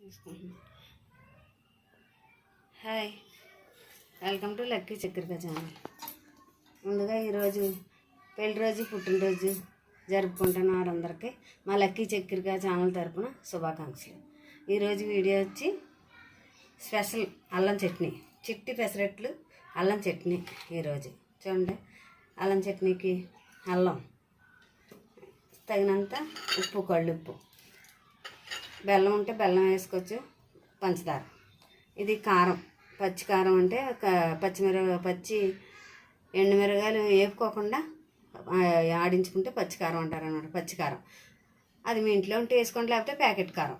తీసుకుంటున్నాను hi. Welcome to Lucky Chakrika channel. ముందుగా ఈరోజు పెళ్ళి రోజు పుట్టినరోజు జరుపుకుంటున్న వారందరికీ మా లక్కీ చక్రిక ఛానల్ తరపున శుభాకాంక్షలు. ఈరోజు వీడియో వచ్చి స్పెషల్ అల్లం చట్నీ చిట్టి పెసరట్లు అల్లం చట్నీ ఈరోజు చూడండి అల్లం చట్నీకి అల్లం తగినంత ఉప్పు కళ్ళుప్పు బెల్లం ఉంటే బెల్లం వేసుకోవచ్చు పంచదార. ఇది కారం పచ్చి కారం అంటే పచ్చిమిరప పచ్చి ఎండుమిరగాయలు వేపుకోకుండా ఆడించుకుంటే పచ్చికారం అంటారు అనమాట పచ్చికారం అది మీ ఇంట్లో ఉంటే వేసుకోండి లేకపోతే ప్యాకెట్ కారం.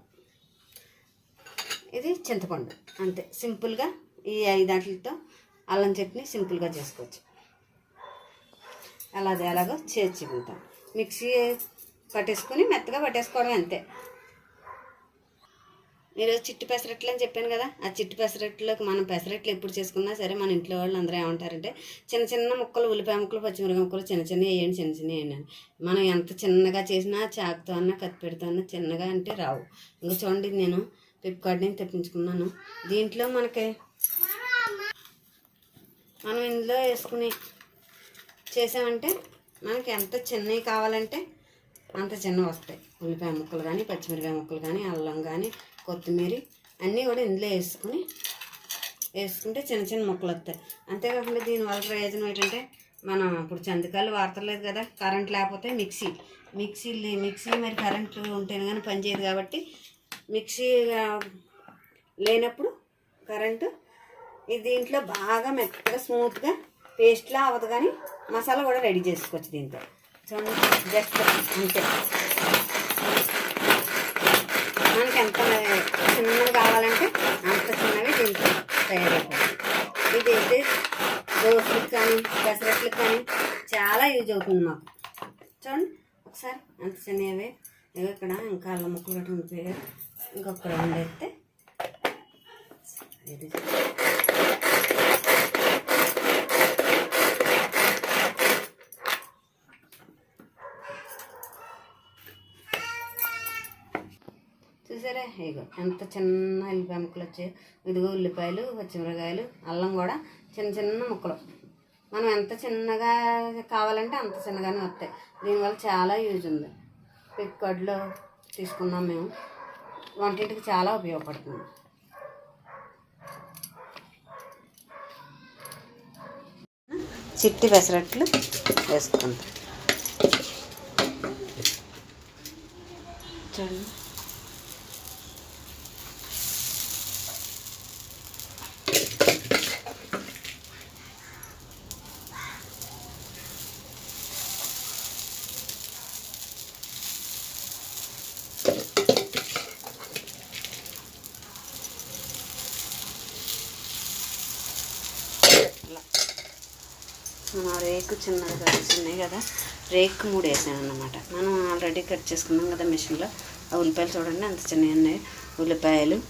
ఇది చింతపండు అంతే. సింపుల్గా ఈ ఐదాటితో అల్లం చట్నీ సింపుల్గా చేసుకోవచ్చు. అలా అది ఎలాగో చేర్చుకుంటాం మిక్సీ పట్టేసుకుని మెత్తగా పట్టేసుకోవడం అంతే. ఈరోజు చిట్టి పెసరట్లు అని చెప్పాను కదా ఆ చిట్టి పెసరట్లోకి మనం పెసరట్లు ఎప్పుడు చేసుకున్నా సరే మన ఇంట్లో వాళ్ళు అందరూ ఏమంటారంటే చిన్న చిన్న ముక్కలు ఉల్లిపాయ ముక్కలు పచ్చిమిరపకాయ ముక్కలు చిన్న చిన్న వేయండి చిన్న చిన్న వేయండి అని. మనం ఎంత చిన్నగా చేసినా చాకుతో అన్నా కత్తిపెడుతో అన్నా చిన్నగా అంటే రావు. ఇంకా చూడండి నేను ఫ్లిప్కార్ట్ నుంచి తెప్పించుకున్నాను. దీంట్లో మనకి మనం ఇందులో వేసుకుని చేసామంటే మనకి ఎంత చిన్నవి కావాలంటే అంత చిన్నవి వస్తాయి. ఉల్లిపాయ ముక్కలు కానీ పచ్చిమిరపాయ ముక్కలు కానీ అల్లం కానీ కొత్తిమీర అన్నీ కూడా ఇందులో వేసుకుని వేసుకుంటే చిన్న చిన్న ముక్కలు వస్తాయి. అంతేకాకుండా దీనివల్ల ప్రయోజనం ఏంటంటే మనం ఇప్పుడు చందకాలు వాడతలేదు కదా కరెంట్ లేకపోతే మిక్సీ మిక్సీ లే- మిక్సీ మరి కరెంటు ఉంటేనే కానీ పనిచేయదు కాబట్టి మిక్సీ లేనప్పుడు కరెంటు ఇది దీంట్లో బాగా మెత్తగా స్మూత్గా పేస్ట్లా అవ్వదు కానీ మసాలా కూడా రెడీ చేసుకోవచ్చు దీంతో చూడండి జస్ట్ అంతే. మనకి ఎంత చిన్నది కావాలంటే అంత చిన్నవి దీంట్లో తయారైపోతుంది ఇది అయితే దోశలకు కానీ పెసరట్లకు కానీ చాలా యూజ్ అవుతుంది మాకు. చూడండి ఒకసారి అంత చిన్నవి. ఇవి ఇక్కడ ఇంకా అల్లం ముక్కలు ఉంటాయి కదా. ఇంకొక రౌండ్ అయితే. ఇది ఇగో ఎంత చిన్న ఉల్లిపాయ ముక్కలు వచ్చాయి ఇదిగో ఉల్లిపాయలు పచ్చిమిరకాయలు అల్లం కూడా చిన్న చిన్న ముక్కలు. మనం ఎంత చిన్నగా కావాలంటే అంత చిన్నగానే వస్తాయి. దీనివల్ల చాలా యూజ్ ఉంది. పిక్కడ్లో తీసుకున్నాం మేము. వంటింటికి చాలా ఉపయోగపడుతుంది. చిట్టి పెసరట్లు వేసుకుంటాం. చూడండి మనం రేకు చిన్నగా కట్స్ ఉన్నాయి కదా. రేకు మూడు వేసాను అన్నమాట మనం ఆల్రెడీ కట్ చేసుకున్నాం కదా మిషన్లో ఆ ఉల్లిపాయలు చూడండి అంత చిన్నవి ఉన్నాయి. ఉల్లిపాయలు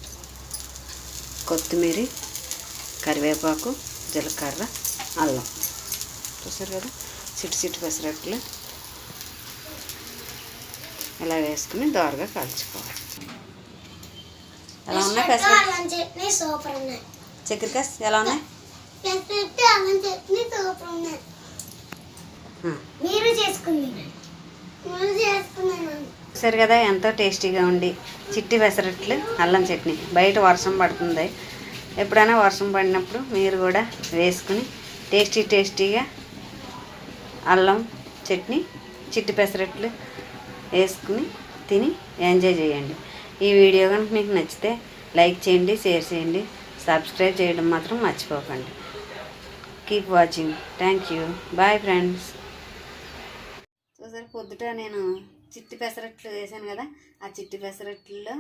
కొత్తిమీర కరివేపాకు జీలకర్ర అల్లం. చూసారు కదా? చిట్టి చిట్టి పెసరట్లు. ఇలా వేసుకుని దోరగా కాల్చుకోవాలి. ఎలా ఉన్నాయి పెసరట్లు? చక్కెరకాయ ఎలా ఉన్నాయి? పెసరట్టు అల్లం చట్నీ సూపర్ మీరు చేసుకుంది మీరు చేసుకున్నాను. సరే కదా ఎంతో టేస్టీగా ఉండి చిట్టి పెసరట్లు అల్లం చట్నీ. బయట వర్షం పడుతుంది. ఎప్పుడైనా వర్షం పడినప్పుడు మీరు కూడా వేసుకుని టేస్టీ టేస్టీగా అల్లం చట్నీ చిట్టి పెసరట్లు వేసుకుని తిని ఎంజాయ్ చేయండి. ఈ వీడియో కనుక మీకు నచ్చితే లైక్ చేయండి షేర్ చేయండి సబ్స్క్రైబ్ చేయడం మాత్రం మర్చిపోకండి. Keep watching thank you bye friends చూసారు పొద్దుట నేను చిట్టి పెసరట్లు వేసాను కదా ఆ చిట్టి పెసరట్లలో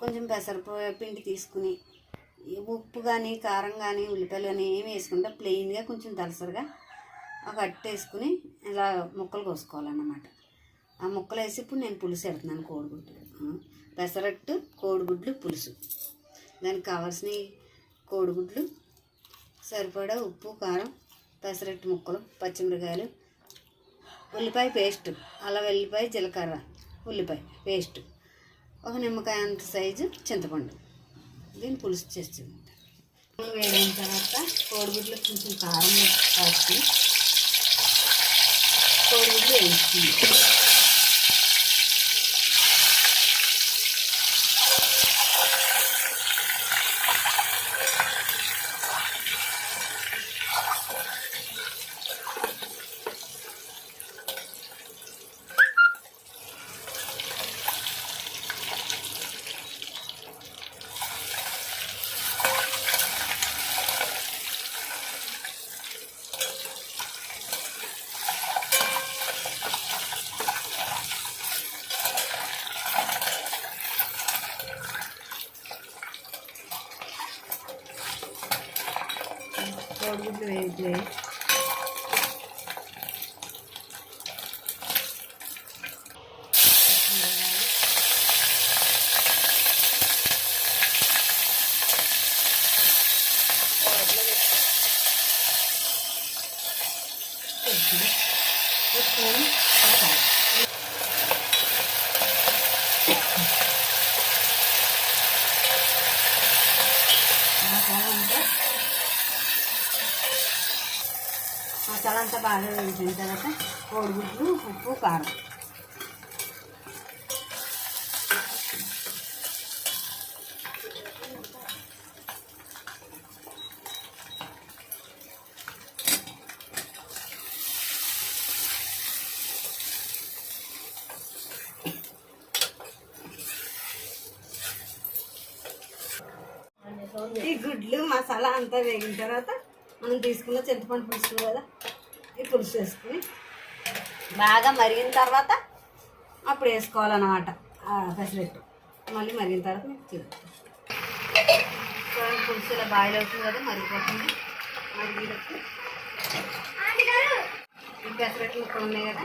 కొంచెం పెసర పిండి తీసుకుని ఉప్పు కానీ కారం కానీ ఉల్లిపాయలు కానీ ఏమి వేసుకుంటే ప్లెయిన్గా కొంచెం దలసరిగా ఒక అట్టు వేసుకుని ఇలా ముక్కలు కోసుకోవాలన్నమాట. ఆ ముక్కలు వేసి ఇప్పుడు నేను పులుసు పెడుతున్నాను కోడిగుడ్డు. పెసరట్టు కోడిగుడ్లు పులుసు. దానికి కావాల్సిన కోడిగుడ్లు సరిపడా ఉప్పు కారం పెసరట్టు ముక్కలు పచ్చిమిరకాయలు ఉల్లిపాయ పేస్ట్ అలా వెల్లిపాయ జీలకర్ర ఉల్లిపాయ పేస్ట్ ఒక నిమ్మకాయ అంత సైజు చింతపండు. దీన్ని పులుసు చేస్తుంది వేడిన తర్వాత కోడిగుడ్లు కొంచెం కారం కాచి కోడిగుడ్లు వేయించుకుంది. కోడిగుడ్లు వేయించే మసాలా మసాలా అంతా బాగా వేసిన తర్వాత కోడిగుడ్లు ఉప్పు కారం ఈ గుడ్లు మసాలా అంతా వేగిన తర్వాత మనం తీసుకున్న చింతపండు పులుసు కదా ఈ పులుసు వేసుకుని బాగా మరిగిన తర్వాత అప్పుడు వేసుకోవాలన్నమాట ఆ పెసరెట్టు. మళ్ళీ మరిగిన తర్వాత మీకు చూడండి పులుసు ఇలా బాయిల్ అవుతుంది కదా మరిగిపోతుంది. మరిగినప్పుడు ఈ పెసరెట్లు ఇక్కడ ఉన్నాయి కదా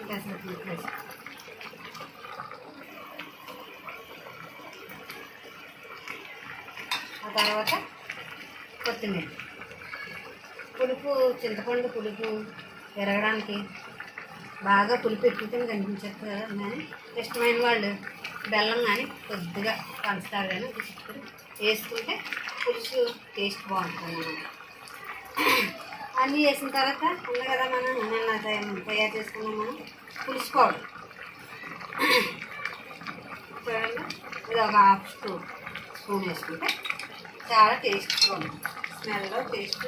ఈ పెసరెట్లు వేసి ఆ తర్వాత కొత్తిమీర. పులుపు చింతపండు పులుపు పెరగడానికి బాగా పులుపు ఎక్కువగా కనిపించదు కదా కానీ ఇష్టమైన వాళ్ళు బెల్లం కానీ కొద్దిగా పంచదార కానీ తీసుకుని వేసుకుంటే పులుసు టేస్ట్ బాగుంటుంది. అన్నీ వేసిన తర్వాత ఉంది కదా మనం నిన్న తయారు చేసుకున్నాం మనం పులుసు పౌడర్. చూడండి ఇది ఒక హాఫ్ స్పూన్ స్పూన్ వేసుకుంటే చాలా టేస్ట్గా బాగుంటుంది. స్మెల్లో టేస్ట్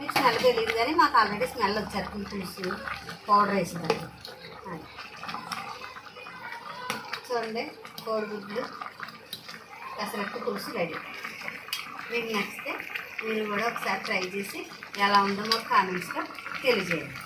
మీకు స్మెల్ తెలియదు కానీ మాకు ఆల్రెడీ స్మెల్ వచ్చారు పులుసు పౌడర్ వేసేదాన్ని చూడండి కోడిగుడ్లు పెసరట్టు పులుసు రెడీ మీకు నచ్చితే మీరు కూడా ఒకసారి ట్రై చేసి ఎలా ఉందో మాకు కామెంట్స్లో తెలియజేయండి.